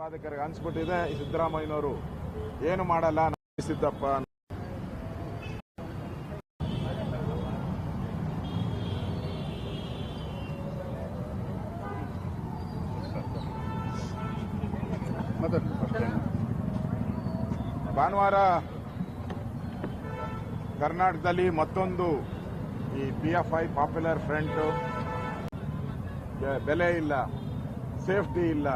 ಭಯೋತ್ಪಾದಕರಿಗೆ ಅನ್ಸ್ಬಿಟ್ಟಿದೆ ಸಿದ್ದರಾಮಯ್ಯನವರು ಏನು ಮಾಡಲ್ಲ ಸಿದ್ದಪ್ಪ ಭಾನುವಾರ ಕರ್ನಾಟಕದಲ್ಲಿ ಮತ್ತೊಂದು ಈ P F I popular front ಬೆಲೆ ಇಲ್ಲ ಸೇಫ್ಟಿ ಇಲ್ಲ.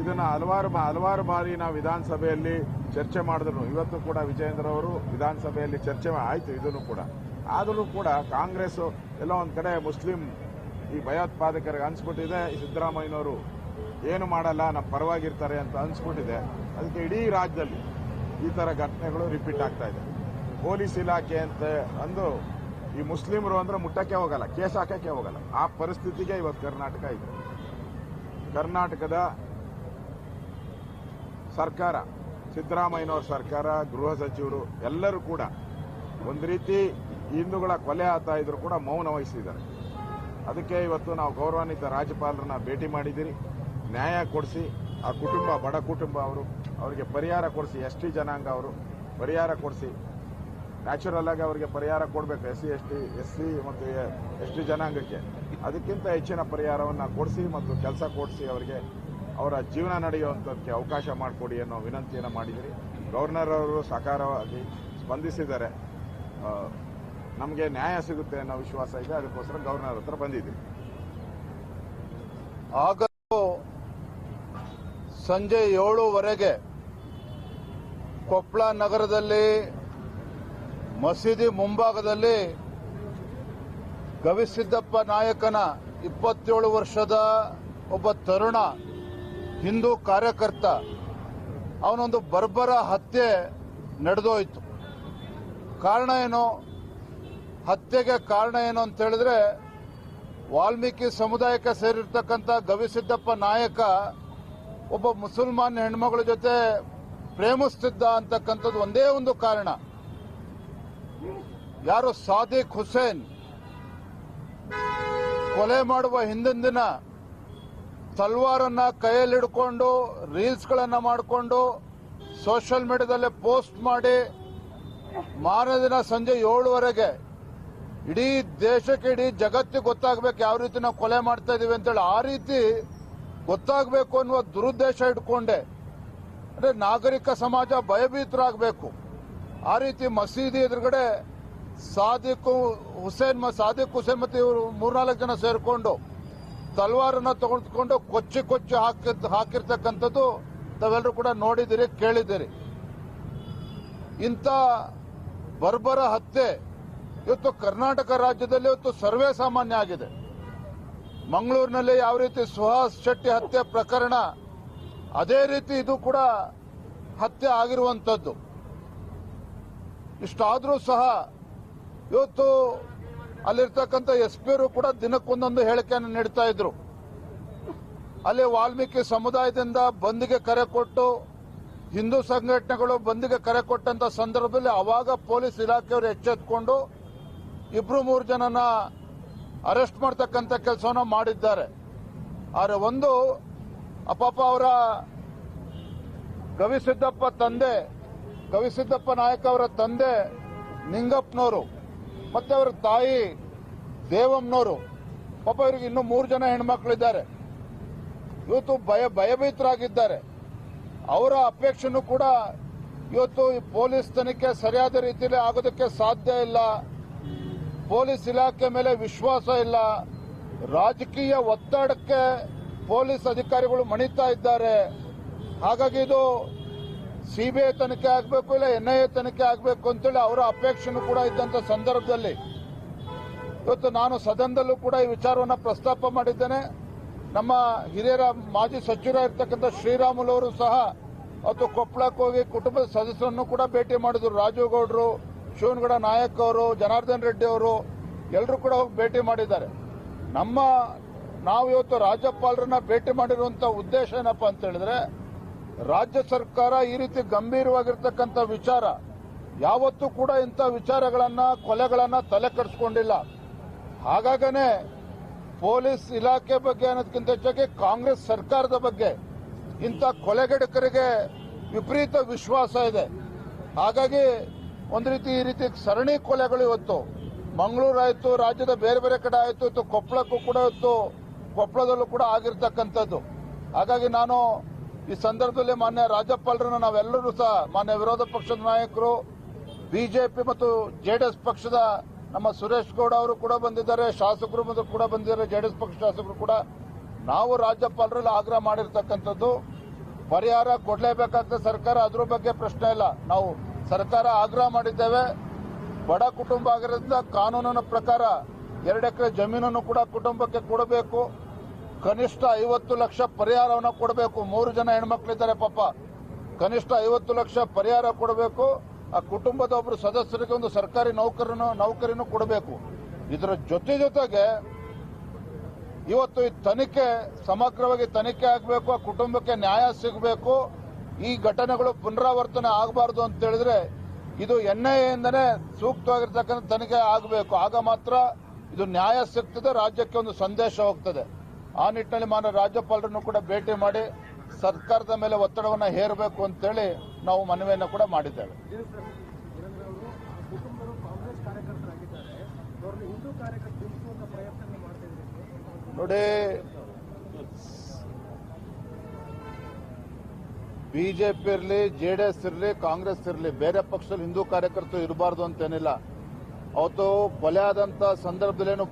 ಇದನ್ನ ಹಲವಾರು ಹಲವಾರು ಬಾರಿ ನಾವು ವಿಧಾನಸಭೆಯಲ್ಲಿ ಚರ್ಚೆ ಮಾಡಿದ್ರು. ಇವತ್ತು ಕೂಡ ವಿಜಯೇಂದ್ರ ಅವರು ವಿಧಾನಸಭೆಯಲ್ಲಿ ಚರ್ಚೆ ಆಯಿತು ಇದನ್ನು ಕೂಡ. ಆದರೂ ಕೂಡ ಕಾಂಗ್ರೆಸ್ ಎಲ್ಲ ಒಂದು ಕಡೆ ಮುಸ್ಲಿಂ ಈ ಭಯೋತ್ಪಾದಕರಿಗೆ ಅನ್ಸ್ಬಿಟ್ಟಿದೆ. ಸಿದ್ದರಾಮಯ್ಯನವರು ಏನು ಮಾಡಲ್ಲ ನಮ್ಮ ಪರವಾಗಿರ್ತಾರೆ ಅಂತ ಅನ್ಸ್ಬಿಟ್ಟಿದೆ. ಅದಕ್ಕೆ ಇಡೀ ರಾಜ್ಯದಲ್ಲಿ ಈ ತರ ಘಟನೆಗಳು ರಿಪೀಟ್ ಆಗ್ತಾ ಇದೆ. ಪೊಲೀಸ್ ಇಲಾಖೆ ಅಂತ ಅಂದು ಈ ಮುಸ್ಲಿಮರು ಅಂದ್ರೆ ಮುಟ್ಟಕ್ಕೆ ಹೋಗಲ್ಲ, ಕೇಸ್ ಹಾಕಕ್ಕೆ ಹೋಗಲ್ಲ. ಆ ಪರಿಸ್ಥಿತಿಗೆ ಇವತ್ತು ಕರ್ನಾಟಕ ಇದೆ. ಕರ್ನಾಟಕದ ಸರ್ಕಾರ, ಸಿದ್ದರಾಮಯ್ಯನವರ ಸರ್ಕಾರ, ಗೃಹ ಸಚಿವರು ಎಲ್ಲರೂ ಕೂಡ ಒಂದು ರೀತಿ ಹಿಂದೂಗಳ ಕೊಲೆ ಆಗ್ತಾ ಇದ್ರು ಕೂಡ ಮೌನ ವಹಿಸಿದ್ದಾರೆ. ಅದಕ್ಕೆ ಇವತ್ತು ನಾವು ಗೌರವಾನ್ವಿತ ರಾಜ್ಯಪಾಲರನ್ನ ಭೇಟಿ ಮಾಡಿದ್ದೀರಿ. ನ್ಯಾಯ ಕೊಡಿಸಿ, ಆ ಕುಟುಂಬ, ಬಡ ಕುಟುಂಬ ಅವರು, ಅವರಿಗೆ ಪರಿಹಾರ ಕೊಡಿಸಿ, ಎಸ್ ಟಿ ಜನಾಂಗ ಅವರು ಪರಿಹಾರ ಕೊಡಿಸಿ, ನ್ಯಾಚುರಲ್ ಆಗಿ ಅವರಿಗೆ ಪರಿಹಾರ ಕೊಡಬೇಕು, S C, S T, S C ಮತ್ತು ಎಸ್ ಟಿ ಜನಾಂಗಕ್ಕೆ. ಅದಕ್ಕಿಂತ ಹೆಚ್ಚಿನ ಪರಿಹಾರವನ್ನು ಕೊಡಿಸಿ ಮತ್ತು ಕೆಲಸ ಕೊಡಿಸಿ ಅವರಿಗೆ ಅವರ ಜೀವನ ನಡೆಯುವಂಥದ್ದಕ್ಕೆ ಅವಕಾಶ ಮಾಡಿಕೊಡಿ ಅನ್ನೋ ವಿನಂತಿಯನ್ನು ಮಾಡಿದಿರಿ. ಗವರ್ನರ್ ಅವರು ಸಕಾರವಾಗಿ ಸ್ಪಂದಿಸಿದ್ದಾರೆ ನಮಗೆ ನ್ಯಾಯ ಸಿಗುತ್ತೆ ಅನ್ನೋ ವಿಶ್ವಾಸ ಇದೆ. ಅದಕ್ಕೋಸ್ಕರ ಗವರ್ನರ್ ಹತ್ರ ಬಂದಿದ್ದೀವಿ ಆಗಲೂ ಸಂಜೆ ಏಳುವರೆಗೆ ಕೊಪ್ಪಳ ನಗರದಲ್ಲಿ, ಮಸೀದಿ ಮುಂಭಾಗದಲ್ಲಿ ಗವಿಸಿದ್ದಪ್ಪ ನಾಯಕನ ಇಪ್ಪತ್ತೇಳು ವರ್ಷದ ಒಬ್ಬ ತರುಣ ಹಿಂದೂ ಕಾರ್ಯಕರ್ತ, ಅವನೊಂದು ಬರ್ಬರ ಹತ್ಯೆ ನಡೆದೋಯ್ತು. ಕಾರಣ ಏನು? ಹತ್ಯೆಗೆ ಕಾರಣ ಏನು ಅಂತ ಹೇಳಿದ್ರೆ, ವಾಲ್ಮೀಕಿ ಸಮುದಾಯಕ್ಕೆ ಸೇರಿರ್ತಕ್ಕಂಥ ಗವಿಸಿದ್ದಪ್ಪ ನಾಯಕ ಒಬ್ಬ ಮುಸಲ್ಮಾನ್ ಹೆಣ್ಮಗಳ ಜೊತೆ ಪ್ರೇಮಿಸ್ತಿದ್ದ ಅಂತಕ್ಕಂಥದ್ದು ಒಂದೇ ಒಂದು ಕಾರಣ. ಯಾರು ಸಾದಿಕ್ ಹುಸೇನ್ ಕೊಲೆ ಮಾಡುವ ಹಿಂದಿನ ದಿನ ತಲ್ವಾರನ್ನ ಕೈಯಲ್ಲಿ ಹಿಡ್ಕೊಂಡು ರೀಲ್ಸ್ಗಳನ್ನ ಮಾಡಿಕೊಂಡು, ಸೋಷಿಯಲ್ ಮೀಡಿಯಾದಲ್ಲಿ ಪೋಸ್ಟ್ ಮಾಡಿ, ಮಾರನೇ ದಿನ ಸಂಜೆ ಏಳುವರೆಗೆ ಇಡೀ ದೇಶಕ್ಕೆ, ಇಡೀ ಜಗತ್ತಿಗೆ ಗೊತ್ತಾಗಬೇಕು ಯಾವ ರೀತಿ ನಾವು ಕೊಲೆ ಮಾಡ್ತಾ ಇದೀವಿ ಅಂತೇಳಿ. ಆ ರೀತಿ ಗೊತ್ತಾಗಬೇಕು ಅನ್ನುವ ದುರುದ್ದೇಶ ಇಟ್ಕೊಂಡೆ. ಅಂದ್ರೆ ನಾಗರಿಕ ಸಮಾಜ ಭಯಭೀತರಾಗಬೇಕು. ಆ ರೀತಿ ಮಸೀದಿ ಎದುರುಗಡೆ ಸಾದಿಕ್ ಹುಸೇನ್ ಸಾದಿಕ್ ಹುಸೇನ್ ಮತ್ತೆ ಇವರು ಮೂರ್ನಾಲ್ಕು ಜನ ಸೇರ್ಕೊಂಡು ತಲ್ವಾರನ್ನ ತಗೊಂಡ್ಕೊಂಡು ಕೊಚ್ಚಿ ಕೊಚ್ಚಿ ಹಾಕಿ ಹಾಕಿರ್ತಕ್ಕಂಥದ್ದು ತಾವೆಲ್ಲರೂ ಕೂಡ ನೋಡಿದಿರಿ, ಕೇಳಿದಿರಿ. ಇಂಥ ಬರ್ಬರ ಹತ್ಯೆ ಇವತ್ತು ಕರ್ನಾಟಕ ರಾಜ್ಯದಲ್ಲಿ ಇವತ್ತು ಸರ್ವೇ ಸಾಮಾನ್ಯ ಆಗಿದೆ. ಮಂಗಳೂರಿನಲ್ಲಿ ಯಾವ ರೀತಿ ಸುಹಾಸ್ ಶೆಟ್ಟಿ ಹತ್ಯೆ ಪ್ರಕರಣ, ಅದೇ ರೀತಿ ಇದು ಕೂಡ ಹತ್ಯೆ ಆಗಿರುವಂಥದ್ದು. ಇಷ್ಟಾದರೂ ಸಹ ಇವತ್ತು ಅಲ್ಲಿರ್ತಕ್ಕಂಥ ಎಸ್ ಪಿಯವರು ಕೂಡ ದಿನಕ್ಕೊಂದೊಂದು ಹೇಳಿಕೆಯನ್ನು ನೀಡ್ತಾ ಇದ್ರು. ಅಲ್ಲಿ ವಾಲ್ಮೀಕಿ ಸಮುದಾಯದಿಂದ ಬಂದ್ಗೆ ಕರೆ ಕೊಟ್ಟು, ಹಿಂದೂ ಸಂಘಟನೆಗಳು ಬಂದ್ಗೆ ಕರೆ ಕೊಟ್ಟಂತ ಸಂದರ್ಭದಲ್ಲಿ ಅವಾಗ ಪೊಲೀಸ್ ಇಲಾಖೆಯವರು ಎಚ್ಚೆತ್ಕೊಂಡು ಇಬ್ರು ಮೂರು ಜನನ ಅರೆಸ್ಟ್ ಮಾಡ್ತಕ್ಕಂಥ ಕೆಲಸವನ್ನ ಮಾಡಿದ್ದಾರೆ. ಆದರೆ ಒಂದು, ಅಪಾಪ ಅವರ ಗವಿಸಿದ್ದಪ್ಪ ತಂದೆ, ಗವಿಸಿದ್ದಪ್ಪ ನಾಯಕ ಅವರ ತಂದೆ ನಿಂಗಪ್ಪನವರು ಮತ್ತೆ ಅವರ ತಾಯಿ ದೇವಮ್ಮನವರು ಪಾಪ ಇವರಿಗೆ ಇನ್ನೂ ಮೂರು ಜನ ಹೆಣ್ಮಕ್ಳಿದ್ದಾರೆ. ಇವತ್ತು ಭಯ, ಭಯಭೀತರಾಗಿದ್ದಾರೆ. ಅವರ ಅಪೇಕ್ಷೆನೂ ಕೂಡ ಇವತ್ತು ಪೊಲೀಸ್ ತನಿಖೆ ಸರಿಯಾದ ರೀತಿಯಲ್ಲಿ ಆಗೋದಕ್ಕೆ ಸಾಧ್ಯ ಇಲ್ಲ. ಪೊಲೀಸ್ ಇಲಾಖೆ ಮೇಲೆ ವಿಶ್ವಾಸ ಇಲ್ಲ. ರಾಜಕೀಯ ಒತ್ತಡಕ್ಕೆ ಪೊಲೀಸ್ ಅಧಿಕಾರಿಗಳು ಮಣಿತಾ ಇದ್ದಾರೆ. ಹಾಗಾಗಿ ಇದು ಸಿಬಿಐ ತನಿಖೆ ಆಗಬೇಕು ಇಲ್ಲ ಎನ್ಐಎ ತನಿಖೆ ಆಗಬೇಕು ಅಂತೇಳಿ ಅವರ ಅಪೇಕ್ಷೆನೂ ಕೂಡ ಇದ್ದಂತ ಸಂದರ್ಭದಲ್ಲಿ ಇವತ್ತು ನಾನು ಸದನದಲ್ಲೂ ಕೂಡ ಈ ವಿಚಾರವನ್ನು ಪ್ರಸ್ತಾಪ ಮಾಡಿದ್ದೇನೆ. ನಮ್ಮ ಹಿರಿಯರ ಮಾಜಿ ಸಚಿವರಾಗಿರ್ತಕ್ಕಂಥ ಶ್ರೀರಾಮುಲು ಅವರು ಸಹ ಅವತ್ತು ಕೊಪ್ಪಳಕ್ಕೆ ಹೋಗಿ ಕುಟುಂಬದ ಸದಸ್ಯರನ್ನು ಕೂಡ ಭೇಟಿ ಮಾಡಿದ್ರು. ರಾಜೇಗೌಡರು, ಶಿವನಗೌಡ ನಾಯಕ್ ಅವರು, ಜನಾರ್ದನ್ ರೆಡ್ಡಿ ಅವರು ಎಲ್ಲರೂ ಕೂಡ ಹೋಗಿ ಭೇಟಿ ಮಾಡಿದ್ದಾರೆ. ನಮ್ಮ ನಾವು ಇವತ್ತು ರಾಜ್ಯಪಾಲರನ್ನ ಭೇಟಿ ಮಾಡಿರುವಂಥ ಉದ್ದೇಶ ಏನಪ್ಪ ಅಂತ ಹೇಳಿದ್ರೆ ರಾಜ್ಯ ಸರ್ಕಾರ ಈ ರೀತಿ ಗಂಭೀರವಾಗಿರ್ತಕ್ಕಂಥ ವಿಚಾರ, ಯಾವತ್ತೂ ಕೂಡ ಇಂಥ ವಿಚಾರಗಳನ್ನ, ಕೊಲೆಗಳನ್ನ ತಲೆ ಕೆಡಿಸ್ಕೊಂಡಿಲ್ಲ. ಹಾಗಾಗನೇ ಪೊಲೀಸ್ ಇಲಾಖೆ ಬಗ್ಗೆ ಅನ್ನೋದಕ್ಕಿಂತ ಹೆಚ್ಚಾಗಿ ಕಾಂಗ್ರೆಸ್ ಸರ್ಕಾರದ ಬಗ್ಗೆ ಇಂಥ ಕೊಲೆಗಡಕರಿಗೆ ವಿಪರೀತ ವಿಶ್ವಾಸ ಇದೆ. ಹಾಗಾಗಿ ಒಂದು ರೀತಿ ಈ ರೀತಿ ಸರಣಿ ಕೊಲೆಗಳು ಇವತ್ತು, ಮಂಗಳೂರು ಆಯಿತು, ರಾಜ್ಯದ ಬೇರೆ ಬೇರೆ ಕಡೆ ಆಯಿತು, ಇವತ್ತು ಕೊಪ್ಪಳಕ್ಕೂ ಕೂಡ ಇವತ್ತು ಕೊಪ್ಪಳದಲ್ಲೂ ಕೂಡ ಆಗಿರ್ತಕ್ಕಂಥದ್ದು. ಹಾಗಾಗಿ ನಾನು ಈ ಸಂದರ್ಭದಲ್ಲಿ ಮಾನ್ಯ ರಾಜ್ಯಪಾಲರನ್ನು ನಾವೆಲ್ಲರೂ ಸಹ ಮಾನ್ಯ ವಿರೋಧ ಪಕ್ಷದ ನಾಯಕರು, ಬಿಜೆಪಿ ಮತ್ತು ಜೆಡಿಎಸ್ ಪಕ್ಷದ ನಮ್ಮ ಸುರೇಶ್ ಗೌಡ ಅವರು ಕೂಡ ಬಂದಿದ್ದಾರೆ, ಶಾಸಕರು ಮತ್ತು ಕೂಡ ಬಂದಿದ್ದಾರೆ, ಜೆಡಿಎಸ್ ಪಕ್ಷ ಶಾಸಕರು ಕೂಡ. ನಾವು ರಾಜ್ಯಪಾಲರಲ್ಲಿ ಆಗ್ರಹ ಮಾಡಿರ್ತಕ್ಕಂಥದ್ದು, ಪರಿಹಾರ ಕೊಡಲೇಬೇಕಾಗ್ತದೆ ಸರ್ಕಾರ, ಅದ್ರ ಬಗ್ಗೆ ಪ್ರಶ್ನೆ ಇಲ್ಲ. ನಾವು ಸರ್ಕಾರ ಆಗ್ರಹ ಮಾಡಿದ್ದೇವೆ. ಬಡ ಕುಟುಂಬ ಆಗಿರೋದ್ರಿಂದ ಕಾನೂನಿನ ಪ್ರಕಾರ ಎರಡು ಎಕರೆ ಜಮೀನನ್ನು ಕೂಡ ಕುಟುಂಬಕ್ಕೆ ಕೊಡಬೇಕು. ಕನಿಷ್ಠ ಐವತ್ತು ಲಕ್ಷ ಪರಿಹಾರವನ್ನು ಕೊಡಬೇಕು. ಮೂರು ಜನ ಹೆಣ್ಮಕ್ಳಿದ್ದಾರೆ ಪಾಪ. ಕನಿಷ್ಠ ಐವತ್ತು ಲಕ್ಷ ಪರಿಹಾರ ಕೊಡಬೇಕು. ಆ ಕುಟುಂಬದ ಒಬ್ಬರು ಸದಸ್ಯರಿಗೆ ಒಂದು ಸರ್ಕಾರಿ ನೌಕರನು, ನೌಕರಿನೂ ಕೊಡಬೇಕು. ಇದರ ಜೊತೆ ಜೊತೆಗೆ ಇವತ್ತು ಈ ತನಿಖೆ, ಸಮಗ್ರವಾಗಿ ತನಿಖೆ ಆಗಬೇಕು, ಆ ಕುಟುಂಬಕ್ಕೆ ನ್ಯಾಯ ಸಿಗಬೇಕು. ಈ ಘಟನೆಗಳು ಪುನರಾವರ್ತನೆ ಆಗಬಾರ್ದು ಅಂತ ಹೇಳಿದ್ರೆ ಇದು ಎನ್ಐಎಯಿಂದನೇ ಸೂಕ್ತವಾಗಿರ್ತಕ್ಕಂಥ ತನಿಖೆ ಆಗಬೇಕು. ಆಗ ಮಾತ್ರ ಇದು ನ್ಯಾಯ ಸಿಗ್ತದೆ, ರಾಜ್ಯಕ್ಕೆ ಒಂದು ಸಂದೇಶ ಹೋಗ್ತದೆ. ಆ ನಿಟ್ಟಿನಲ್ಲಿ ಮಾನ್ಯ ರಾಜ್ಯಪಾಲರನ್ನು ಕೂಡ ಭೇಟಿ ಮಾಡಿ ಸರ್ಕಾರದ ಮೇಲೆ ಒತ್ತಡವನ್ನು ಹೇರಬೇಕು ಅಂತೇಳಿ ನಾವು ಮನವಿಯನ್ನು ಕೂಡ ಮಾಡಿದ್ದೇವೆ. ನೋಡಿ ಬಿಜೆಪಿ ಇರಲಿ ಜೆಡಿಎಸ್ ಇರಲಿ ಕಾಂಗ್ರೆಸ್ ಇರಲಿ ಬೇರೆ ಪಕ್ಷದಲ್ಲಿ ಹಿಂದೂ ಕಾರ್ಯಕರ್ತರು ಇರಬಾರ್ದು ಅಂತೇನಿಲ್ಲ ಅವತ್ತು ಕೊಲೆ ಆದಂಥ ಸಂದರ್ಭದಲ್ಲಿ ಏನು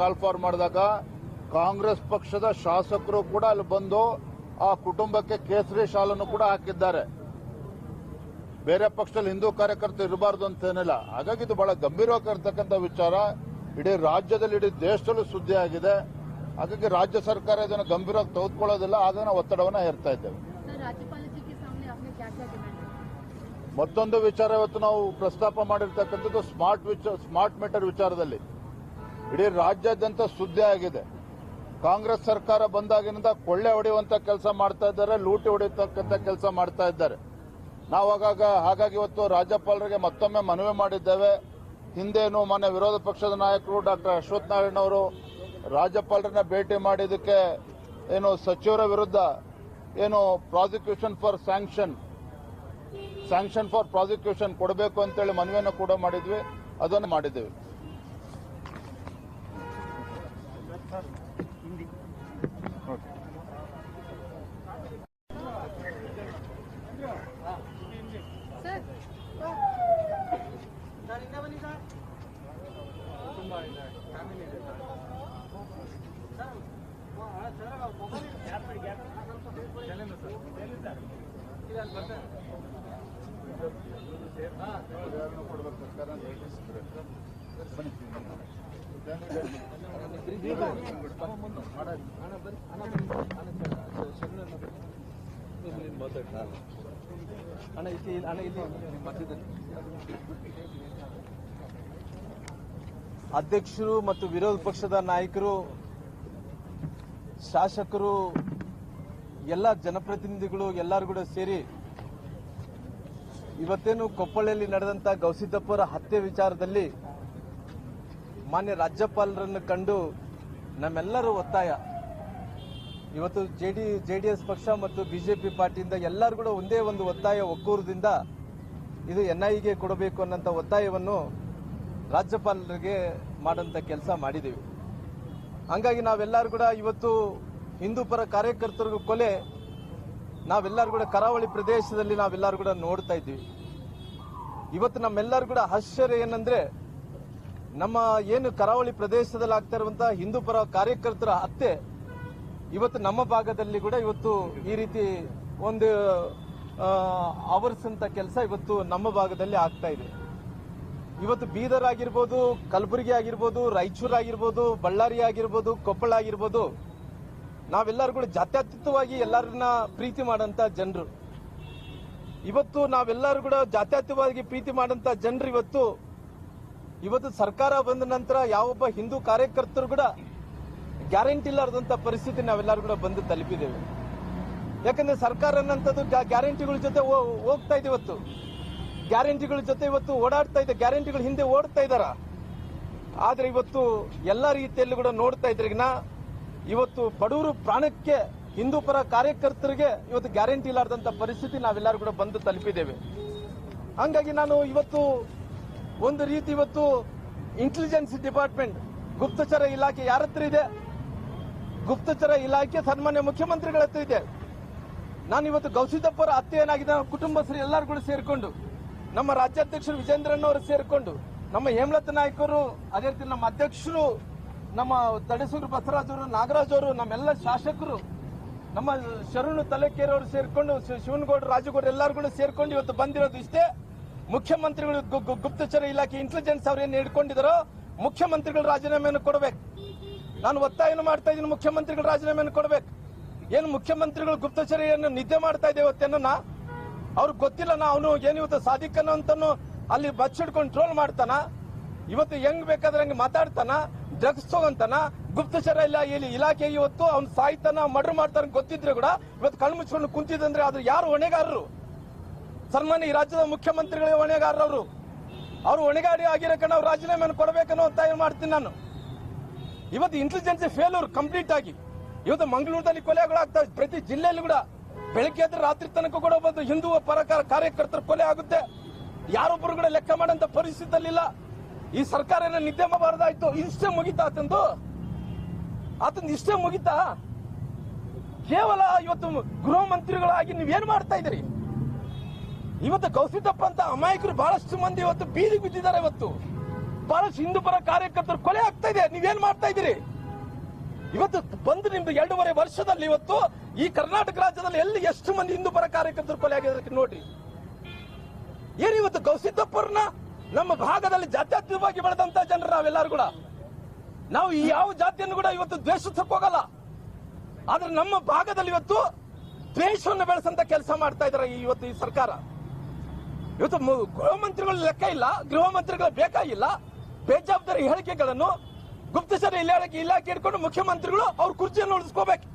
ಕಾಲ್ ಫಾರ್ ಮಾಡಿದಾಗ ಕಾಂಗ್ರೆಸ್ ಪಕ್ಷದ ಶಾಸಕರು ಕೂಡ ಅಲ್ಲಿ ಬಂದು ಆ ಕುಟುಂಬಕ್ಕೆ ಕೇಸರಿ ಶಾಲನ್ನು ಕೂಡ ಹಾಕಿದ್ದಾರೆ. ಬೇರೆ ಪಕ್ಷದಲ್ಲಿ ಹಿಂದೂ ಕಾರ್ಯಕರ್ತರು ಇರಬಾರ್ದು ಅಂತೇನಿಲ್ಲ ಹಾಗಾಗಿ ಇದು ಬಹಳ ಗಂಭೀರವಾಗಿರ್ತಕ್ಕಂಥ ವಿಚಾರ. ಇಡೀ ರಾಜ್ಯದಲ್ಲಿ ಇಡೀ ದೇಶದಲ್ಲೂ ಸುದ್ದಿ ಆಗಿದೆ. ಹಾಗಾಗಿ ರಾಜ್ಯ ಸರ್ಕಾರ ಇದನ್ನು ಗಂಭೀರವಾಗಿ ತೆಗೆದುಕೊಳ್ಳೋದಿಲ್ಲ. ಅದನ್ನು ಒತ್ತಡವನ್ನು ಹೇರ್ತಾ ಇದ್ದೇವೆ. ಮತ್ತೊಂದು ವಿಚಾರ ಇವತ್ತು ನಾವು ಪ್ರಸ್ತಾಪ ಮಾಡಿರ್ತಕ್ಕಂಥದ್ದು ಸ್ಮಾರ್ಟ್ ಸ್ಮಾರ್ಟ್ ಮೀಟರ್ ವಿಚಾರದಲ್ಲಿ. ಇಡೀ ರಾಜ್ಯಾದ್ಯಂತ ಸುದ್ದಿ ಆಗಿದೆ. ಕಾಂಗ್ರೆಸ್ ಸರ್ಕಾರ ಬಂದಾಗಿನಿಂದ ಕೊಳ್ಳೆ ಹೊಡೆಯುವಂತ ಕೆಲಸ ಮಾಡ್ತಾ ಇದ್ದಾರೆ, ಲೂಟಿ ಹೊಡೆಯತಕ್ಕಂಥ ಕೆಲಸ ಮಾಡ್ತಾ ಇದ್ದಾರೆ. ನಾವು ಆಗಾಗ, ಹಾಗಾಗಿ ಇವತ್ತು ರಾಜ್ಯಪಾಲರಿಗೆ ಮತ್ತೊಮ್ಮೆ ಮನವಿ ಮಾಡಿದ್ದೇವೆ. ಹಿಂದೇನು ಮೊನ್ನೆ ವಿರೋಧ ಪಕ್ಷದ ನಾಯಕರು ಡಾಕ್ಟರ್ ಅಶ್ವಥ್ ನಾರಾಯಣ ಅವರು ರಾಜ್ಯಪಾಲರನ್ನ ಭೇಟಿ ಮಾಡಿದ್ದಕ್ಕೆ ಏನು ಸಚಿವರ ವಿರುದ್ಧ ಏನು prosecution for sanction sanction for prosecution ಕೊಡಬೇಕು ಅಂತೇಳಿ ಮನವಿಯನ್ನು ಕೂಡ ಮಾಡಿದ್ವಿ. ಅದನ್ನು ಮಾಡಿದ್ದೇವೆ. ಅಣ್ಣ ಅಣ್ಣ ಅಧ್ಯಕ್ಷರು ಮತ್ತು ವಿರೋಧ ಪಕ್ಷದ ನಾಯಕರು ಶಾಸಕರು ಎಲ್ಲ ಜನಪ್ರತಿನಿಧಿಗಳು ಎಲ್ಲರೂ ಕೂಡ ಸೇರಿ ಇವತ್ತೇನು ಕೊಪ್ಪಳಲ್ಲಿ ನಡೆದಂತ ಗೌಸಿದ್ದಪ್ಪರ ಹತ್ಯೆ ವಿಚಾರದಲ್ಲಿ ಮಾನ್ಯ ರಾಜ್ಯಪಾಲರನ್ನು ಕಂಡು ನಮ್ಮೆಲ್ಲರೂ ಒತ್ತಾಯ. ಇವತ್ತು ಜೆಡಿ ಎಸ್ ಪಕ್ಷ ಮತ್ತು ಬಿಜೆಪಿ ಪಾರ್ಟಿಯಿಂದ ಎಲ್ಲರೂ ಕೂಡ ಒಂದೇ ಒಂದು ಒತ್ತಾಯ ಒಕ್ಕೂರದಿಂದ ಇದು ಎನ್ಐಗೆ ಕೊಡಬೇಕು ಅನ್ನೋಂಥ ಒತ್ತಾಯವನ್ನು ರಾಜ್ಯಪಾಲರಿಗೆ ಮಾಡಂತ ಕೆಲಸ ಮಾಡಿದ್ದೀವಿ. ಹಂಗಾಗಿ ನಾವೆಲ್ಲರೂ ಕೂಡ ಇವತ್ತು ಹಿಂದೂ ಪರ ಕಾರ್ಯಕರ್ತರಿಗೂ ಕೊಲೆ. ನಾವೆಲ್ಲರೂ ಕೂಡ ಕರಾವಳಿ ಪ್ರದೇಶದಲ್ಲಿ ನಾವೆಲ್ಲರೂ ಕೂಡ ನೋಡ್ತಾ ಇದ್ದೀವಿ. ಇವತ್ತು ನಮ್ಮೆಲ್ಲರೂ ಕೂಡ ಆಶ್ಚರ್ಯ ಏನಂದ್ರೆ, ನಮ್ಮ ಏನು ಕರಾವಳಿ ಪ್ರದೇಶದಲ್ಲಿ ಆಗ್ತಾ ಇರುವಂತಹ ಹಿಂದೂ ಪರ ಕಾರ್ಯಕರ್ತರ ಹತ್ಯೆ, ಇವತ್ತು ನಮ್ಮ ಭಾಗದಲ್ಲಿ ಕೂಡ ಇವತ್ತು ಈ ರೀತಿ ಒಂದು ಆವರಿಸಂತ ಕೆಲಸ ಇವತ್ತು ನಮ್ಮ ಭಾಗದಲ್ಲಿ ಆಗ್ತಾ ಇದೆ. ಇವತ್ತು ಬೀದರ್ ಆಗಿರ್ಬೋದು, ಕಲಬುರಗಿ ಆಗಿರ್ಬೋದು, ರಾಯಚೂರು ಆಗಿರ್ಬೋದು, ಬಳ್ಳಾರಿ ಆಗಿರ್ಬೋದು, ಕೊಪ್ಪಳ ಆಗಿರ್ಬೋದು ನಾವೆಲ್ಲರೂ ಕೂಡ ಜಾತ್ಯತೀತವಾಗಿ ಎಲ್ಲರನ್ನ ಪ್ರೀತಿ ಮಾಡಂತ ಜನರು. ಇವತ್ತು ನಾವೆಲ್ಲರೂ ಕೂಡ ಜಾತ್ಯತೀತವಾಗಿ ಪ್ರೀತಿ ಮಾಡಂತ ಜನರು ಇವತ್ತು. ಇವತ್ತು ಸರ್ಕಾರ ಬಂದ ನಂತರ ಯಾವೊಬ್ಬ ಹಿಂದೂ ಕಾರ್ಯಕರ್ತರು ಕೂಡ ಗ್ಯಾರಂಟಿ ಇಲ್ಲಾರ್ದಂತ ಪರಿಸ್ಥಿತಿ ನಾವೆಲ್ಲರೂ ಕೂಡ ಬಂದು ತಲುಪಿದ್ದೇವೆ. ಯಾಕಂದ್ರೆ ಸರ್ಕಾರ ಅನ್ನಂಥದ್ದು ಗ್ಯಾರಂಟಿಗಳ ಜೊತೆ ಹೋಗ್ತಾ ಇದೆ ಇವತ್ತು. ಗ್ಯಾರಂಟಿಗಳ ಜೊತೆ ಇವತ್ತು ಓಡಾಡ್ತಾ ಇದೆ, ಗ್ಯಾರಂಟಿಗಳ ಹಿಂದೆ ಓಡ್ತಾ ಇದಾರ. ಆದ್ರೆ ಇವತ್ತು ಎಲ್ಲ ರೀತಿಯಲ್ಲೂ ಕೂಡ ನೋಡ್ತಾ ಇದ್ರಿಗಿನ ಇವತ್ತು ಬಡವರು ಪ್ರಾಣಕ್ಕೆ ಹಿಂದೂ ಪರ ಕಾರ್ಯಕರ್ತರಿಗೆ ಇವತ್ತು ಗ್ಯಾರಂಟಿ ಇಲ್ಲಾರ್ದಂತ ಪರಿಸ್ಥಿತಿ ನಾವೆಲ್ಲರೂ ಕೂಡ ಬಂದು ತಲುಪಿದ್ದೇವೆ. ಹಂಗಾಗಿ ನಾನು ಇವತ್ತು ಒಂದು ರೀತಿ ಇವತ್ತು ಇಂಟೆಲಿಜೆನ್ಸ್ ಡಿಪಾರ್ಟ್ಮೆಂಟ್ ಗುಪ್ತಚರ ಇಲಾಖೆ ಯಾರ ಹತ್ರ ಇದೆ? ಗುಪ್ತಚರ ಇಲಾಖೆ ಸನ್ಮಾನ್ಯ ಮುಖ್ಯಮಂತ್ರಿಗಳ ಹತ್ರ ಇದೆ. ನಾನು ಇವತ್ತು ಗೌಸಿದಪ್ಪರ ಹತ್ಯೆ ಏನಾಗಿದೆ ನಮ್ಮ ಕುಟುಂಬಸ್ಥರು ಎಲ್ಲರೂ ಕೂಡ ಸೇರಿಕೊಂಡು, ನಮ್ಮ ರಾಜ್ಯಾಧ್ಯಕ್ಷರು ವಿಜೇಂದ್ರನ್ ಸೇರಿಕೊಂಡು ಸೇರ್ಕೊಂಡು, ನಮ್ಮ ಹೇಮಲತ ನಾಯಕರು, ಅದೇ ರೀತಿ ನಮ್ಮ ಅಧ್ಯಕ್ಷರು ನಮ್ಮ ತಡಸೂರು ಬಸವರಾಜ್ ಅವರು, ನಾಗರಾಜ್ ಅವರು, ನಮ್ಮೆಲ್ಲ ಶಾಸಕರು, ನಮ್ಮ ಶರಣು ತಲೆಕೇರವರು ಸೇರ್ಕೊಂಡು ಶಿವನಗೌಡ, ರಾಜಗೌಡ ಎಲ್ಲರೂ ಕೂಡ ಸೇರ್ಕೊಂಡು ಇವತ್ತು ಬಂದಿರೋದು ಇಷ್ಟೇ. ಮುಖ್ಯಮಂತ್ರಿಗಳು ಗುಪ್ತಚರ ಇಲಾಖೆ ಇಂಟೆಲಿಜೆನ್ಸ್ ಅವ್ರೇನು ಹಿಡ್ಕೊಂಡಿದಾರೋ, ಮುಖ್ಯಮಂತ್ರಿಗಳು ರಾಜೀನಾಮೆಯನ್ನು ಕೊಡಬೇಕು. ನಾನು ಒತ್ತಾಯನ ಮಾಡ್ತಾ ಇದ್ದೀನಿ, ಮುಖ್ಯಮಂತ್ರಿಗಳು ರಾಜೀನಾಮೆಯನ್ನು ಕೊಡಬೇಕು. ಏನು ಮುಖ್ಯಮಂತ್ರಿಗಳು ಗುಪ್ತಚರಿಯನ್ನು ನಿದ್ದೆ ಮಾಡ್ತಾ ಇದೆ ಇವತ್ತೇನ ಅವ್ರಿಗೆ ಗೊತ್ತಿಲ್ಲ ನಾ, ಅವನು ಏನು ಇವತ್ತು ಸಾಧಿಕನ ಅಂತ ಅಲ್ಲಿ ಬಚ್ಚಿಡ್ಕೊಂಡು ಟ್ರೋಲ್ ಮಾಡ್ತಾನ? ಇವತ್ತು ಹೆಂಗ್ ಬೇಕಾದ್ರೆ ಹಂಗೆ ಮಾತಾಡ್ತಾನ? ಡ್ರಗ್ಸ್ ತಗೊಂತಾನ ಗುಪ್ತಚರ ಇಲ್ಲ ಇಲ್ಲಿ ಇಲಾಖೆ ಇವತ್ತು ಅವ್ನು ಸಾಯ್ತಾನ ಮರ್ಡರ್ ಮಾಡ್ತಾನ ಗೊತ್ತಿದ್ರೆ ಕೂಡ ಇವತ್ತು ಕಣ್ಣು ಮುಚ್ಕೊಂಡು ಕುಂತಿದಂದ್ರೆ ಅದು ಯಾರು ಹೊಣೆಗಾರರು? ಸನ್ಮಾನ್ಯ ಈ ರಾಜ್ಯದ ಮುಖ್ಯಮಂತ್ರಿಗಳೇ ಹೊಣೆಗಾರರವರು ಅವರು. ಹೊಣೆಗಾರಿ ಆಗಿರೋ ಕಣ ಅವ್ರು ರಾಜೀನಾಮೆಯನ್ನು ಕೊಡಬೇಕನ್ನೋ ಒತ್ತಾಯ ಮಾಡ್ತೀನಿ ನಾನು. ಇವತ್ತು ಇಂಟೆಲಿಜೆನ್ಸ್ ಫೇಲ್ಯೂರ್ ಕಂಪ್ಲೀಟ್ ಆಗಿ. ಇವತ್ತು ಮಂಗಳೂರದಲ್ಲಿ ಆಗ್ತಾ ಪ್ರತಿ ಜಿಲ್ಲೆಯಲ್ಲಿ ಕೂಡ. ಬೆಳಗ್ಗೆ ಎದ್ದು ರಾತ್ರಿ ತನಕ ಕೂಡ ಒಂದು ಹಿಂದೂ ಪರಕಾರ ಕಾರ್ಯಕರ್ತರ ಕೊಲೆ ಆಗುತ್ತೆ. ಯಾರೊಬ್ಬರು ಕೂಡ ಲೆಕ್ಕ ಮಾಡಂತ ಪರಿಸ್ಥಿತಿಯಲ್ಲಿಲ್ಲ. ಈ ಸರ್ಕಾರ ಏನ ನಿದ್ದೆ ಮಾಡಬಾರ್ದಾಯ್ತು ಇಷ್ಟೇ ಮುಗಿತಾ ಆತಂದು ಆತಂದು ಇಷ್ಟೇ ಮುಗಿತಾ? ಕೇವಲ ಇವತ್ತು ಗೃಹ ಮಂತ್ರಿಗಳಾಗಿ ನೀವೇನ್ ಮಾಡ್ತಾ ಇದ್ದೀರಿ? ಇವತ್ತು ಕೌಸಿದಪ್ಪ ಅಂತ ಅಮಾಯಕರು ಬಹಳಷ್ಟು ಮಂದಿ ಇವತ್ತು ಬೀದಿ ಬಿದ್ದಿದ್ದಾರೆ ಇವತ್ತು. ಬಹಳಷ್ಟು ಹಿಂದೂ ಪರ ಕಾರ್ಯಕರ್ತರು ಕೊಲೆ ಆಗ್ತಾ ಇದೆ ನೀವೇನ್ ಮಾಡ್ತಾ ಇದ್ದೀರಿ? ಇವತ್ತು ಬಂದು ನಿಮ್ದು ಎರಡೂವರೆ ವರ್ಷದಲ್ಲಿ ಇವತ್ತು ಈ ಕರ್ನಾಟಕ ರಾಜ್ಯದಲ್ಲಿ ಎಲ್ಲಿ ಎಷ್ಟು ಮಂದಿ ಹಿಂದೂ ಪರ ಕಾರ್ಯಕರ್ತರು ಕೊಲೆ ಆಗಿದ್ದಾರೆ ನೋಡ್ರಿ. ಏನಿವತ್ತು ಗೌಸಿದ್ದಪ್ಪರನ್ನ ನಮ್ಮ ಭಾಗದಲ್ಲಿ ಜಾತ್ಯತೀತವಾಗಿ ಬೆಳೆದಂತ ಜನರು ನಾವೆಲ್ಲರೂ ಕೂಡ. ನಾವು ಯಾವ ಜಾತಿಯನ್ನು ಕೂಡ ಇವತ್ತು ದ್ವೇಷಿಸಕ್ ಹೋಗಲ್ಲ. ಆದ್ರೆ ನಮ್ಮ ಭಾಗದಲ್ಲಿ ಇವತ್ತು ದ್ವೇಷವನ್ನು ಬೆಳೆಸಂತ ಕೆಲಸ ಮಾಡ್ತಾ ಇದಾರೆ ಇವತ್ತು ಈ ಸರ್ಕಾರ. ಇವತ್ತು ಗೃಹ ಮಂತ್ರಿಗಳು ಲೆಕ್ಕ ಇಲ್ಲ, ಗೃಹ ಮಂತ್ರಿಗಳು ಬೇಕಾಗಿಲ್ಲ. ಬೇಜವಾಬ್ದಾರಿ ಹೇಳಿಕೆಗಳನ್ನು ಗುಪ್ತಚರ ಇಲಾಖೆ ಇಲಾಖೆ ಇಟ್ಕೊಂಡು ಮುಖ್ಯಮಂತ್ರಿಗಳು ಅವ್ರ ಕುರ್ಚಿಯನ್ನು ಉಳಿಸ್ಕೋಬೇಕು.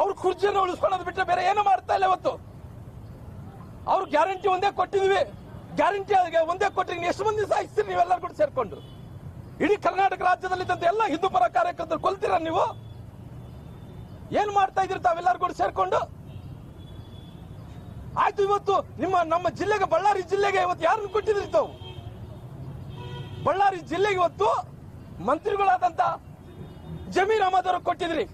ಅವ್ರ ಕುರ್ಚಿಯನ್ನು ಉಳಿಸ್ಕೊಳ್ಳೋದು ಬಿಟ್ಟರೆ ಬೇರೆ ಏನು ಮಾಡ್ತಾ ಇಲ್ಲ ಇವತ್ತು. ಅವ್ರ ಗ್ಯಾರಂಟಿ ಒಂದೇ ಕೊಟ್ಟಿದ್ವಿ. ಗ್ಯಾರಂಟಿ ಒಂದೇ ಕೊಟ್ಟರೆ ಎಷ್ಟು ಮಂದಿ ಸಾಯಿಸ್ತೀರಿ ನೀವೆಲ್ಲರೂ ಕೂಡ ಸೇರ್ಕೊಂಡು ಇಡೀ ಕರ್ನಾಟಕ ರಾಜ್ಯದಲ್ಲಿದ್ದಂತ ಎಲ್ಲ ಹಿಂದೂ ಪರ ಕಾರ್ಯಕರ್ತರು ಕೊಲ್ತೀರ ನೀವು? ಏನ್ ಮಾಡ್ತಾ ಇದ್ರಿ ತಾವೆಲ್ಲರೂ ಕೂಡ ಸೇರ್ಕೊಂಡು? ಆಯ್ತು ಇವತ್ತು ನಿಮ್ಮ, ನಮ್ಮ ಜಿಲ್ಲೆಗೆ, ಬಳ್ಳಾರಿ ಜಿಲ್ಲೆಗೆ ಇವತ್ತು ಯಾರನ್ನು ಕೊಟ್ಟಿದ್ರಿ ತಾವು ಬಳ್ಳಾರಿ ಜಿಲ್ಲೆಗೆ ಇವತ್ತು ಮಂತ್ರಿಗಳಾದಂತ ಜಮೀರ್ ಅಹಮದ್ ಅವರು ಕೊಟ್ಟಿದ್ರಿ.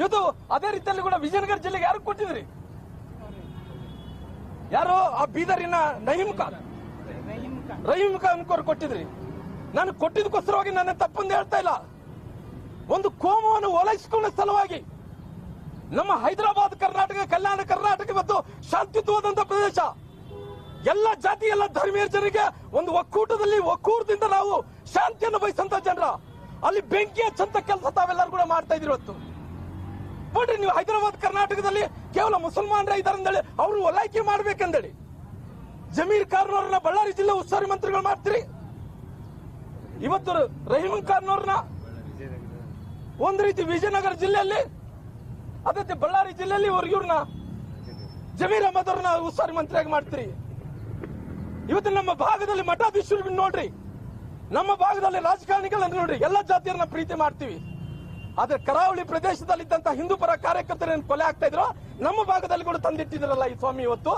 ಇವತ್ತು ಅದೇ ರೀತಿಯಲ್ಲಿ ಕೂಡ ವಿಜಯನಗರ ಜಿಲ್ಲೆಗೆ ಯಾರು ಕೊಟ್ಟಿದ್ರಿ? ಯಾರು ಆ ಬೀದರಿನ ನಹೀಮ್ ಖಾನ್ ರಹೀಮ್ ಅವ್ರು ಕೊಟ್ಟಿದ್ರಿ. ನಾನು ಕೊಟ್ಟಿದ್ದಕ್ಕೋಸ್ಕರವಾಗಿ ನನ್ನ ತಪ್ಪಂದು ಹೇಳ್ತಾ ಇಲ್ಲ. ಒಂದು ಕೋಮವನ್ನು ಓಲೈಸಿಕೊಂಡ ಸಲುವಾಗಿ ನಮ್ಮ ಹೈದರಾಬಾದ್ ಕರ್ನಾಟಕ, ಕಲ್ಯಾಣ ಕರ್ನಾಟಕ ಮತ್ತು ಶಾಂತಿಯುತವಾದಂತಹ ಪ್ರದೇಶ, ಎಲ್ಲ ಜಾತಿ, ಎಲ್ಲ ಧರ್ಮೀಯ ಜನರಿಗೆ ಒಂದು ಒಕ್ಕೂಟದಲ್ಲಿ, ಒಕ್ಕೂಟದಿಂದ ನಾವು ಶಾಂತಿಯನ್ನು ಬಯಸಂತ ಜನರ. ಅಲ್ಲಿ ಬೆಂಕಿ ಹಚ್ಚಂತ ಕೆಲಸ ತಾವೆಲ್ಲರೂ ಕೂಡ ಮಾಡ್ತಾ ಇದ್ರು ಇವತ್ತು. ನೋಡ್ರಿ ನೀವು ಹೈದರಾಬಾದ್, ಕರ್ನಾಟಕದಲ್ಲಿ ಕೇವಲ ಮುಸಲ್ಮಾನರ ಇದಾರೆ ಅಂದೇಳಿ ಅವರು ಒಲಾಯ್ಕೆ ಮಾಡ್ಬೇಕಂದೇಳಿ. ಜಮೀರ್ ಖಾನ್ ಅವ್ರನ್ನ ಬಳ್ಳಾರಿ ಜಿಲ್ಲೆ ಉಸ್ತುವಾರಿ ಮಂತ್ರಿಗಳು ಮಾಡ್ತೀರಿ? ಇವತ್ತು ರಹೀಮ್ ಖಾನ್ ಅವ್ರನ್ನ ಒಂದು ರೀತಿ ವಿಜಯನಗರ ಜಿಲ್ಲೆಯಲ್ಲಿ, ಅದಕ್ಕೆ ಬಳ್ಳಾರಿ ಜಿಲ್ಲೆಯಲ್ಲಿ ಇವ್ರು ಇವ್ರನ್ನ ಜಮೀರ್ ಅಹಮದ್ ಅವ್ರನ್ನ ಉಸ್ತುವಾರಿ ಮಂತ್ರಿಯಾಗಿ ಮಾಡ್ತೀರಿ. ಇವತ್ತು ನಮ್ಮ ಭಾಗದಲ್ಲಿ ಮಠಾಧೀಶರು ನೋಡ್ರಿ, ನಮ್ಮ ಭಾಗದಲ್ಲಿ ರಾಜಕಾರಣಿಗಳನ್ನ ನೋಡ್ರಿ, ಎಲ್ಲ ಜಾತಿಯರನ್ನ ಪ್ರೀತಿ ಮಾಡ್ತೀವಿ. ಆದ್ರೆ ಕರಾವಳಿ ಪ್ರದೇಶದಲ್ಲಿದ್ದಂತ ಹಿಂದೂ ಪರ ಕಾರ್ಯಕರ್ತರೇನು ಕೊಲೆ ಆಗ್ತಾ ಇದ್ರು, ನಮ್ಮ ಭಾಗದಲ್ಲಿ ಕೂಡ ತಂದಿಟ್ಟಿದ್ರಲ್ಲ ಈ ಸ್ವಾಮಿ ಇವತ್ತು.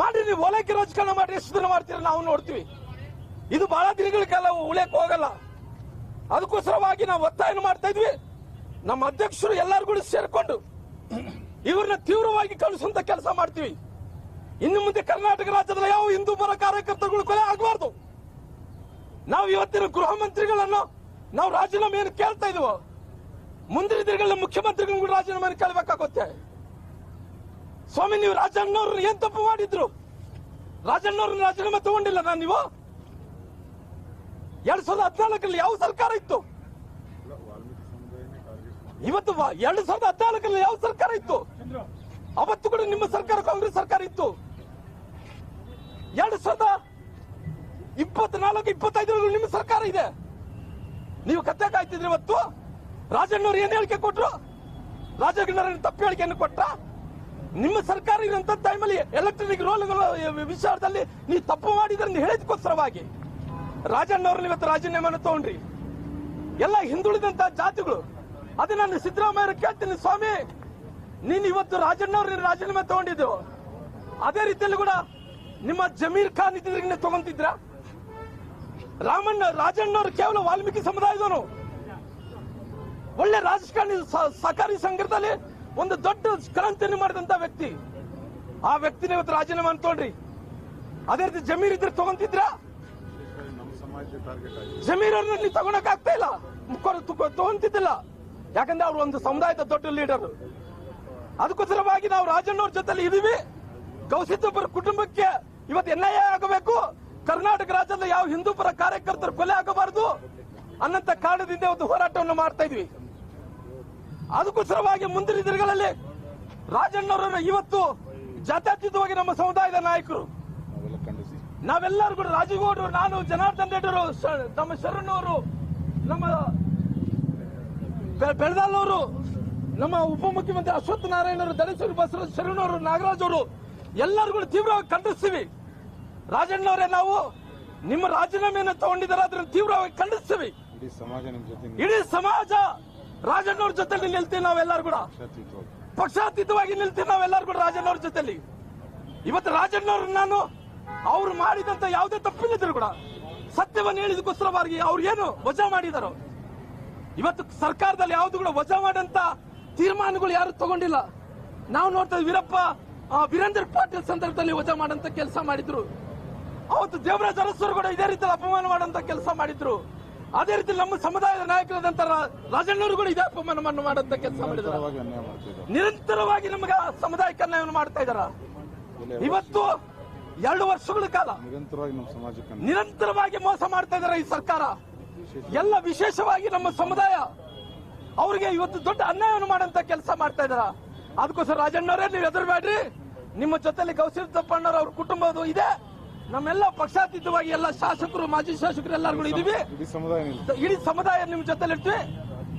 ಮಾಡಿ ನೀವು ಓಲೈಕೆ ರಾಜಕಾರಣ ಮಾಡಿ ಎಷ್ಟು ದಿನ ಮಾಡ್ತೀರ ನಾವು ನೋಡ್ತೀವಿ. ಇದು ಬಹಳ ದಿನಗಳ ಕಾಲ ಉಳಿಯಕ್ ಹೋಗಲ್ಲ. ಅದಕ್ಕೋಸ್ಕರವಾಗಿ ನಾವು ಒತ್ತಾಯ ಮಾಡ್ತಾ ಇದ್ವಿ. ನಮ್ಮ ಅಧ್ಯಕ್ಷರು ಎಲ್ಲರೂ ಕೂಡ ಸೇರ್ಕೊಂಡು ಇವ್ರನ್ನ ತೀವ್ರವಾಗಿ ಕಳಿಸುವಂತ ಕೆಲಸ ಮಾಡ್ತೀವಿ. ಇನ್ನು ಮುಂದೆ ಕರ್ನಾಟಕ ರಾಜ್ಯದಲ್ಲಿ ಯಾವ ಹಿಂದೂ ಪರ ಕಾರ್ಯಕರ್ತರುಗಳು ಕೊಲೆ ಆಗಬಾರ್ದು. ನಾವು ಇವತ್ತಿನ ಗೃಹ ಮಂತ್ರಿಗಳನ್ನು ನಾವು ಏನು ಕೇಳ್ತಾ ಇದೀವೋ? ಮುಂದಿನ ದಿನಗಳ ಮುಖ್ಯಮಂತ್ರಿಗಳು ಕೂಡ ರಾಜೀನಾಮೆಯನ್ನು ಕೇಳಬೇಕಾಗುತ್ತೆ? ಸ್ವಾಮಿ, ನೀವು ರಾಜಣ್ಣವ್ರನ್ನ ಏನ್ ತಪ್ಪು ಮಾಡಿದ್ರು? ರಾಜಣ್ಣವ್ರನ್ನ ರಾಜೀನಾಮೆ ತಗೊಂಡಿಲ್ಲ ನಾನು ನೀವು? ಎರಡ್ ಸಾವಿರದ ಹದಿನಾಲ್ಕರಲ್ಲಿ ಯಾವ ಸರ್ಕಾರ ಇತ್ತು? ಇವತ್ತು ಎರಡ್ ಸಾವಿರದ ಹದಿನಾಲ್ಕರಲ್ಲಿ ಯಾವ ಸರ್ಕಾರ ಇತ್ತು? ಅವತ್ತು ಕೂಡ ನಿಮ್ಮ ಸರ್ಕಾರ, ಕಾಂಗ್ರೆಸ್ ಸರ್ಕಾರ ಇತ್ತು. ಎರಡ್ ಸಾವಿರದ ಇಪ್ಪತ್ನಾಲ್ಕು, ಇಪ್ಪತ್ತೈದರಲ್ಲಿ ನಿಮ್ಮ ಸರ್ಕಾರ ಇದೆ. ನೀವು ಕತ್ತೆ ಕಾಯ್ತಿದ್ರಿ ಇವತ್ತು? ರಾಜಣ್ಣವ್ರು ಏನ್ ಹೇಳಿಕೆ ಕೊಟ್ರು? ರಾಜಣ್ಣವ್ರ ತಪ್ಪು ಹೇಳಿಕೆಯನ್ನು ಕೊಟ್ರ? ನಿಮ್ಮ ಸರ್ಕಾರ ಇರುವಂತ ಟೈಮಲ್ಲಿ ಎಲೆಕ್ಟ್ರಾನಿಕ್ ರೋಲ್ಗಳ ವಿಚಾರದಲ್ಲಿ ನೀವು ತಪ್ಪು ಮಾಡಿದ್ರೆ ಹೇಳಿದಕ್ಕೋಸ್ಕರವಾಗಿ ರಾಜಣ್ಣವ್ರನ್ನ ಇವತ್ತು ರಾಜೀನಾಮೆಯನ್ನು ತಗೊಂಡ್ರಿ. ಎಲ್ಲ ಹಿಂದುಳಿದಂತ ಜಾತಿಗಳು ಅದೇ ನಾನು ಸಿದ್ದರಾಮಯ್ಯ ಕೇಳ್ತೀನಿ, ಸ್ವಾಮಿ. ನೀನ್ ಇವತ್ತು ರಾಜಣ್ಣವ್ರ ರಾಜೀನಾಮೆ ತಗೊಂಡಿದ್ದು. ಅದೇ ರೀತಿಯಲ್ಲಿ ಕೂಡ ನಿಮ್ಮ ಜಮೀರ್ ಖಾನ್ ತಗೊಂತಿದ್ರಾ ತಗೊಂತಿದ್ರ? ರಾಮಣ್ಣ, ರಾಜಣ್ಣವ್ರು ಕೇವಲ ವಾಲ್ಮೀಕಿ ಸಮುದಾಯದವನು ಒಳ್ಳೆ ರಾಜಕಾರಣಿ ಸಹಕಾರಿ ಸಂಘದಲ್ಲಿ ಒಂದು ದೊಡ್ಡ ಕ್ರಾಂತಿಯನ್ನು ಮಾಡಿದಂತ ವ್ಯಕ್ತಿ. ಆ ವ್ಯಕ್ತಿನ ಇವತ್ತು ರಾಜೀನಾಮೆ ಅನ್ಕೊಂಡ್ರಿ ಅದೇ ರೀತಿ ಜಮೀರ್ ಇದ್ರೆ ತಗೊಂತಿದ್ರ? ಜಮೀರ್ ಅವ್ರನ್ನ ನೀವು ತಗೊಳಕ್ ಆಗ್ತಾ ಇಲ್ಲ. ತಗೊಂತಿದ್ದಿಲ್ಲ. ಯಾಕಂದ್ರೆ ಅವ್ರು ಒಂದು ಸಮುದಾಯದ ದೊಡ್ಡ ಲೀಡರ್ ಅದಕ್ಕೋಸ್ಕರವಾಗಿ ನಾವು ರಾಜಣ್ಣವ್ರ ಜೊತೆಲಿ ಇದೀವಿ. ಗೌಸಿದ್ದೊಬ್ಬರ ಕುಟುಂಬಕ್ಕೆ ಇವತ್ತು ಎನ್ಐಎ ಆಗಬೇಕು. ಕರ್ನಾಟಕ ರಾಜ್ಯದಲ್ಲಿ ಯಾವ ಹಿಂದೂ ಪರ ಕಾರ್ಯಕರ್ತರು ಕೊಲೆ ಆಗಬಾರದು ಅನ್ನಂತ ಕಾರಣದಿಂದ ಒಂದು ಹೋರಾಟವನ್ನು ಮಾಡ್ತಾ ಇದ್ವಿ. ಅದಕ್ಕೋಸ್ಕರವಾಗಿ ಮುಂದಿನ ದಿನಗಳಲ್ಲಿ ರಾಜಣ್ಣವರನ್ನು ಇವತ್ತು ಜಾತ್ಯತೀತವಾಗಿ ನಮ್ಮ ಸಮುದಾಯದ ನಾಯಕರು, ನಾವೆಲ್ಲರೂ ಕೂಡ ರಾಜಗೌಡರು, ನಾನು, ಜನಾರ್ದನ್ ರೆಡ್ಡಿರು ನಮ್ಮ ಶರಣವರು, ನಮ್ಮ ಬೆ- ಬೆಳದಾಲ್ ನಮ್ಮ ಉಪಮುಖ್ಯಮಂತ್ರಿ ಅಶ್ವತ್ಥ ನಾರಾಯಣರು ಧನೇಶ್ವರಿ ಬಸವರಾಜ ಶರಣವರು, ನಾಗರಾಜ್ ಅವರು ಎಲ್ಲರೂ ಕೂಡ ತೀವ್ರವಾಗಿ ಖಂಡಿಸ್ತೀವಿ. ರಾಜಣ್ಣವರೇ ನಾವು ನಿಮ್ಮ ರಾಜೀನಾಮೆಯನ್ನು ತಗೊಂಡಿದ್ದಾರೆ ಅದನ್ನು ತೀವ್ರವಾಗಿ ಖಂಡಿಸ್ತೀವಿ. ಇಡೀ ಸಮಾಜ ನಿಮ್ಮ ಜೊತೆ ಇಡೀ ಸಮಾಜ ರಾಜಣ್ಣವ್ರ ಜೊತೆಲಿ ನಿಲ್ತೀವಿ ನಾವೆಲ್ಲರೂ ಕೂಡ. ಪಕ್ಷಾತೀತವಾಗಿ. ನಿಲ್ತೀವಿ ನಾವೆಲ್ಲರೂ ಕೂಡ ರಾಜಣ್ಣವ್ರ ಜೊತೆಲಿ. ಇವತ್ತು ರಾಜಣ್ಣವ್ರ ನಾನು ಅವ್ರು ಮಾಡಿದಂತ ಯಾವುದೇ ತಪ್ಪಿಲ್ಲದ್ರು ಕೂಡ ಸತ್ಯವನ್ನು ಹೇಳಿದಕ್ಕೋಸ್ಕರವಾಗಿ ಅವ್ರು ಏನು ವಜಾ ಮಾಡಿದಾರೋ ಇವತ್ತು ಸರ್ಕಾರದಲ್ಲಿ ಯಾವ್ದು ಕೂಡ ವಜಾ ಮಾಡಂತ ತೀರ್ಮಾನಗಳು ಯಾರು ತಗೊಂಡಿಲ್ಲ. ನಾವು ನೋಡ್ತಾ ವೀರಪ್ಪ ಆ, ವೀರೇಂದ್ರ ಪಾಟೀಲ್ ಸಂದರ್ಭದಲ್ಲಿ ವಜಾ ಮಾಡಂತ ಕೆಲಸ ಮಾಡಿದ್ರು. ಅವತ್ತು ದೇವರಾಜ್ ಅರಸರು ಕೂಡ ಇದೇ ರೀತಿ ಅಪಮಾನ ಮಾಡುವಂತ ಕೆಲಸ ಮಾಡಿದ್ರು. ಅದೇ ರೀತಿ ನಮ್ಮ ಸಮುದಾಯದ ನಾಯಕರಾದಂತ ರಾಜಣ್ಣವರು ಕೂಡ ಇದೇ ಅಪಮಾನವನ್ನು ಮಾಡುವಂತ ಕೆಲಸ ಮಾಡಿದ್ರು. ನಿರಂತರವಾಗಿ ನಮ್ಗೆ ಸಮುದಾಯಕ್ಕೆ ಅನ್ಯಾಯವನ್ನು ಮಾಡ್ತಾ ಇದಾರ ಇವತ್ತು ಎರಡು ವರ್ಷಗಳ ಕಾಲ ನಿರಂತರವಾಗಿ ನಮ್ಮ ಸಮಾಜಕ್ಕೆ ನಿರಂತರವಾಗಿ ಮೋಸ ಮಾಡ್ತಾ ಇದಾರೆ ಈ ಸರ್ಕಾರ. ಎಲ್ಲ ವಿಶೇಷವಾಗಿ ನಮ್ಮ ಸಮುದಾಯ ಅವರಿಗೆ ಇವತ್ತು ದೊಡ್ಡ ಅನ್ಯಾಯವನ್ನು ಮಾಡಂತ ಕೆಲಸ ಮಾಡ್ತಾ ಇದಾರ ಅದಕ್ಕೋಸ್ಕರ ರಾಜಣ್ಣವರೇ ನೀವು ಹೆದರ್ಬೇಡ್ರಿ. ನಿಮ್ಮ ಜೊತೆಲಿ ಗೌಸಿದ್ದಪ್ಪಣ್ಣವ್ರ ಅವ್ರ ಕುಟುಂಬದು ಇದೆ. ನಮ್ಮೆಲ್ಲ ಪಕ್ಷಾತೀತವಾಗಿ ಎಲ್ಲ ಶಾಸಕರು ಮಾಜಿ ಶಾಸಕರು ಎಲ್ಲರೂ ಕೂಡ ಇದೀವಿ. ಇಡೀ ಸಮುದಾಯ ನಿಮ್ಮ ನಿಮ್ ಜೊತೆಲಿ ಇರ್ತೀವಿ.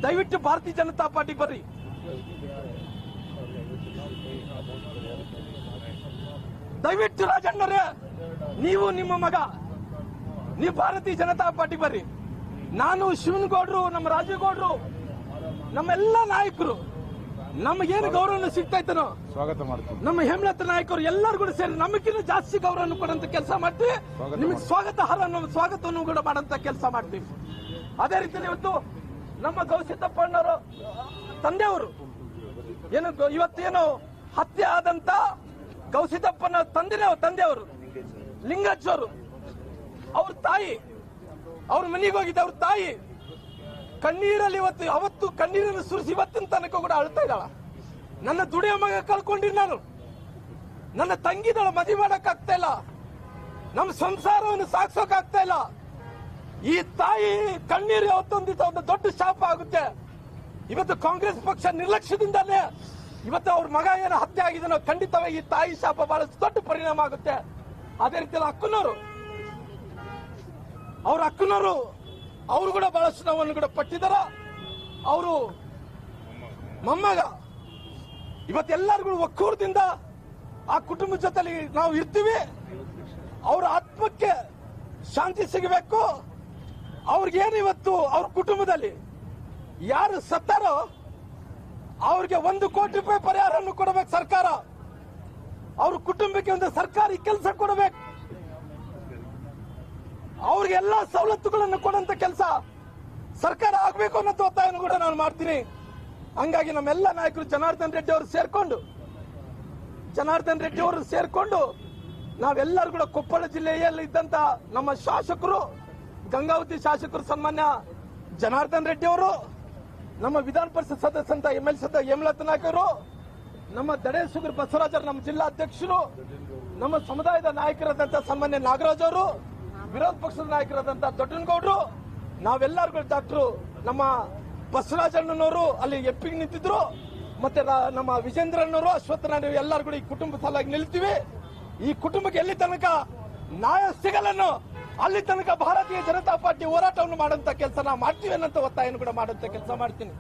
ದಯವಿಟ್ಟು ಭಾರತೀಯ ಜನತಾ ಪಾರ್ಟಿಗೆ ಬರ್ರಿ. ದಯವಿಟ್ಟು ರಾಜಣ್ಣರೇ ನೀವು ನಿಮ್ಮ ಮಗ ನೀವು ಭಾರತೀಯ ಜನತಾ ಪಾರ್ಟಿಗೆ ಬರ್ರಿ. ನಾನು ಶಿವನಗೌಡರು ನಮ್ಮ ರಾಜೇಗೌಡರು ನಮ್ಮೆಲ್ಲ ನಾಯಕರು. ನಮಗೇನು ಗೌರವ ಸಿಗ್ತಾ ಇತ್ತು ಸ್ವಾಗತ ಮಾಡ್ತೀವಿ ನಮ್ಮ ಹೇಮಲತ ನಾಯಕರು ಎಲ್ಲರೂ ಕೂಡ ಸೇರಿ ನಮಗಿನ್ನೂ ಜಾಸ್ತಿ ಗೌರವ ಕೊಡಂತ ಕೆಲಸ ಮಾಡ್ತೀವಿ. ನಿಮಗೆ ಸ್ವಾಗತ ಹರ ನಮ್ಮ ಸ್ವಾಗತವನ್ನು ಕೂಡ ಮಾಡಂತ ಕೆಲಸ ಮಾಡ್ತೀವಿ. ಅದೇ ರೀತಿ ಇವತ್ತು ನಮ್ಮ ಗೌಸಿದ್ದಪ್ಪಣ್ಣವರು ತಂದೆಯವರು ಏನು ಇವತ್ತೇನು ಹತ್ಯೆ ಆದಂತ ಗೌಸಿದ್ದಪ್ಪನ ತಂದೆನೇ ತಂದೆಯವರು ಲಿಂಗಜ್ಜವರು ಅವ್ರ ತಾಯಿ ಅವ್ರ ಮನೆಗೆ ಹೋಗಿದ್ದ ಅವ್ರ ತಾಯಿ ಕಣ್ಣೀರಲ್ಲಿ ಇವತ್ತು, ಅವತ್ತು ಕಣ್ಣೀರನ್ನು ಸುರಿಸಿ ಇವತ್ತಿನ ತನಕ ಕೂಡ ಅಳ್ತಾ ಇದ್ದಾಳ. ನನ್ನ ದುಡಿಯ ಮಗ ನಾನು. ನನ್ನ ತಂಗಿದಳ ಮದುವೆ ಮಾಡಕ್ ಆಗ್ತಾ ಇಲ್ಲ. ನಮ್ಮ ಸಂಸಾರವನ್ನು ಸಾಕ್ಸೋಕ್ ಆಗ್ತಾ ಇಲ್ಲ. ಈ ತಾಯಿ ಕಣ್ಣೀರು ಯಾವತ್ತೊಂದು ಒಂದು ದೊಡ್ಡ ಶಾಪ ಆಗುತ್ತೆ. ಇವತ್ತು ಕಾಂಗ್ರೆಸ್ ಪಕ್ಷ ನಿರ್ಲಕ್ಷ್ಯದಿಂದಲೇ ಇವತ್ತು ಅವ್ರ ಮಗ ಏನು ಹತ್ಯೆ ಆಗಿದನೋ ಖಂಡಿತವಾಗಿ ಈ ತಾಯಿ ಶಾಪ ಬಹಳ ದೊಡ್ಡ ಪರಿಣಾಮ ಆಗುತ್ತೆ. ಅದೇ ರೀತಿಯಲ್ಲಿ ಅಕ್ಕನವರು. ಅವ್ರ ಅಕ್ಕನವರು ಅವರು ಕೂಡ ಬಹಳಷ್ಟು ನೋವನ್ನು ಕೂಡ ಪಟ್ಟಿದ್ದಾರ. ಅವರು ಮೊಮ್ಮಗ. ಇವತ್ತೆಲ್ಲರಿಗೂ ಒಕ್ಕೂರದಿಂದ ಆ ಕುಟುಂಬದ ಜೊತೆಲಿ ನಾವು ಇರ್ತೀವಿ. ಅವರ ಆತ್ಮಕ್ಕೆ ಶಾಂತಿ ಸಿಗಬೇಕು. ಅವ್ರಿಗೇನು ಇವತ್ತು ಅವ್ರ ಕುಟುಂಬದಲ್ಲಿ ಯಾರು ಸತ್ತಾರೋ ಅವ್ರಿಗೆ ಒಂದು ಕೋಟಿ ರೂಪಾಯಿ ಪರಿಹಾರವನ್ನು ಕೊಡಬೇಕು ಸರ್ಕಾರ. ಅವ್ರ ಕುಟುಂಬಕ್ಕೆ ಒಂದು ಸರ್ಕಾರಿ ಕೆಲಸ ಕೊಡಬೇಕು. ಅವ್ರಿಗೆ ಎಲ್ಲಾ ಸವಲತ್ತುಗಳನ್ನು ಕೊಡಂತ ಕೆಲಸ ಸರ್ಕಾರ ಆಗ್ಬೇಕು ಅನ್ನೋ ಒತ್ತಾಯನ ಕೂಡ ನಾನು ಮಾಡ್ತೀನಿ. ಹಂಗಾಗಿ ನಮ್ಮೆಲ್ಲ ನಾಯಕರು ಜನಾರ್ದನ್ ರೆಡ್ಡಿ ಅವರು ಸೇರ್ಕೊಂಡು, ಜನಾರ್ದನ್ ರೆಡ್ಡಿ ಅವರು ಸೇರ್ಕೊಂಡು ನಾವೆಲ್ಲರೂ ಕೂಡ ಕೊಪ್ಪಳ ಜಿಲ್ಲೆಯಲ್ಲಿ ಇದ್ದಂತ ನಮ್ಮ ಶಾಸಕರು, ಗಂಗಾವತಿ ಶಾಸಕರು ಸನ್ಮಾನ್ಯ ಜನಾರ್ದನ್ ರೆಡ್ಡಿ ಅವರು, ನಮ್ಮ ವಿಧಾನ ಪರಿಷತ್ ಸದಸ್ಯಂತ ಎಂ ಎಲ್ ಸದ ಹೇಮಲತ ಅವರು, ನಮ್ಮ ದಡೇಶ್ವರ ಬಸವರಾಜರು ನಮ್ಮ ಜಿಲ್ಲಾ ಅಧ್ಯಕ್ಷರು, ನಮ್ಮ ಸಮುದಾಯದ ನಾಯಕರಾದಂತಹ ಸನ್ಮಾನ್ಯ ನಾಗರಾಜ್ ಅವರು ವಿರೋಧ ಪಕ್ಷದ ನಾಯಕರಾದಂತ ದೊಡ್ಡನಗೌಡರು ನಾವೆಲ್ಲರೂ ಡಾಕ್ಟ್ರು, ನಮ್ಮ ಬಸವರಾಜಣ್ಣನವರು ಅಲ್ಲಿ ಎಪ್ಪಿಗೆ ನಿಂತಿದ್ರು, ಮತ್ತೆ ನಮ್ಮ ವಿಜೇಂದ್ರಣ್ಣವರು ಅಶ್ವತ್ಥನಾರಾಯಣ ಎಲ್ಲರೂ ಕೂಡ ಈ ಕುಟುಂಬ ಸಲಾಗಿ ನಿಲ್ತೀವಿ. ಈ ಕುಟುಂಬಕ್ಕೆ ಎಲ್ಲಿ ತನಕ ನ್ಯಾಯ ಸಿಗಲನ್ನು ಅಲ್ಲಿ ತನಕ ಭಾರತೀಯ ಜನತಾ ಪಾರ್ಟಿ ಹೋರಾಟವನ್ನು ಮಾಡುವಂತ ಕೆಲಸ ನಾವು ಮಾಡ್ತೀವಿ ಅನ್ನೋ ಒತ್ತಾಯವನ್ನು ಕೂಡ ಮಾಡುವಂತ ಕೆಲಸ ಮಾಡ್ತೀನಿ.